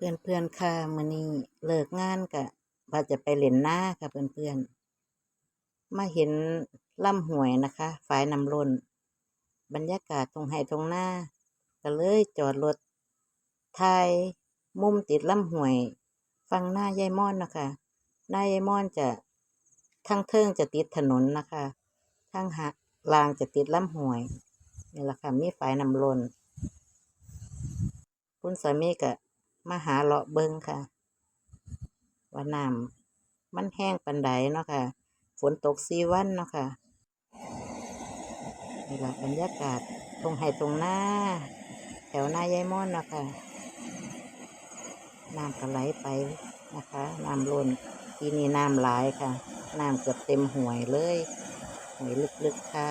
เพื่อนเพื่อนๆค่ะมื้อนี้เลิกงานก็ว่าจะไปเล่นหน้าค่ะเพื่อนเพื่อนๆมาเห็นล่ำห้วยนะคะฝายน้ำล้นบรรยากาศตรงไห้ตรงหน้า ก็เลยจอดรถถ่ายมุมติดล่ำห้วย ฟังหน้ายายม่อนนะคะหน้ายายม่อนจะทางเทิงจะติดถนนนะคะทางหักลางจะติดล่ำห้วยนี่แหละค่ะมีฝายน้ำล้นคุณสามีก็ มาหาเลาะเบิงค่ะ ว่าน้ำมันแห้งปันใดเนาะค่ะ ฝนตกซีวันเนาะค่ะนี่ละบรรยากาศตรงไห้ตรงหน้า แถวหน้ายายม่อนเนาะค่ะน้ำก็ไหลไปนะคะน้ำล้นทีนี้น้ำหลายค่ะน้ำเกือบเต็มห่วยเลยห่วยลึกๆค่ะ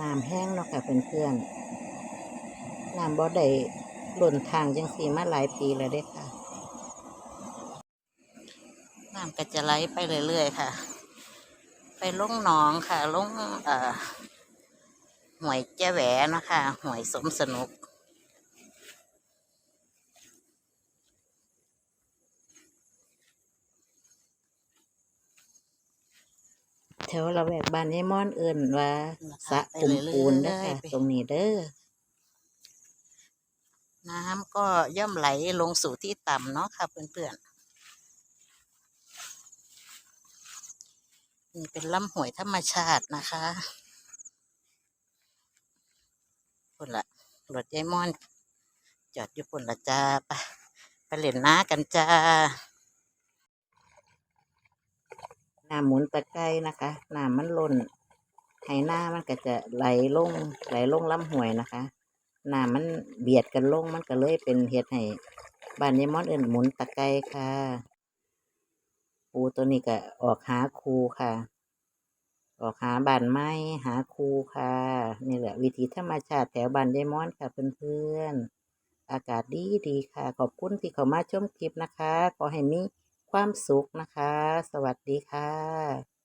น้ำแห้งเนาะค่ะเพื่อนๆน้ำบ่ได้หล่นทางจังสีมาหลายปีแล้วเด้ค่ะ น้ำก็จะไหลไปเรื่อยๆค่ะ ไปลงหนองค่ะลงเอ่อห่วยแจ้แหวนะคะห่วยสมสนุก แถวละแวกบ้านยายม่อนเอิ่นว่าสระปุ่มปูนเด้อค่ะตรงนี้เด้อน้ำก็ย่อมไหลลงสู่ที่ต่ำเนาะค่ะเพื่อนๆนี่เป็นลำห้วยธรรมชาตินะคะพุ่นละรถยายม่อน จอดอยู่พุ่นละจ้าไปไปเล่นน้ากันจ้า น้ำหมุนตะไคร้นะคะน้ำมันล้นไหหน้ามันก็จะไหลลงไหลลงลำห้วยนะคะน้ำมันเบียดกันลงมันก็เลยเป็นเฮ็ดให้บ้านยายมอนเอื่นหมุนตะไคร้ค่ะ ปูตัวนี้ก็ออกหาคูค่ะ ออกหาบ้านไม้หาคูค่ะ นี่แหละ วิถีธรรมชาติแถวบ้านยายมอนค่ะเพื่อนๆอากาศดีดีค่ะ ขอบคุณที่เข้ามาชมคลิปนะคะ ขอให้มี ความสุขนะคะ สวัสดีค่ะ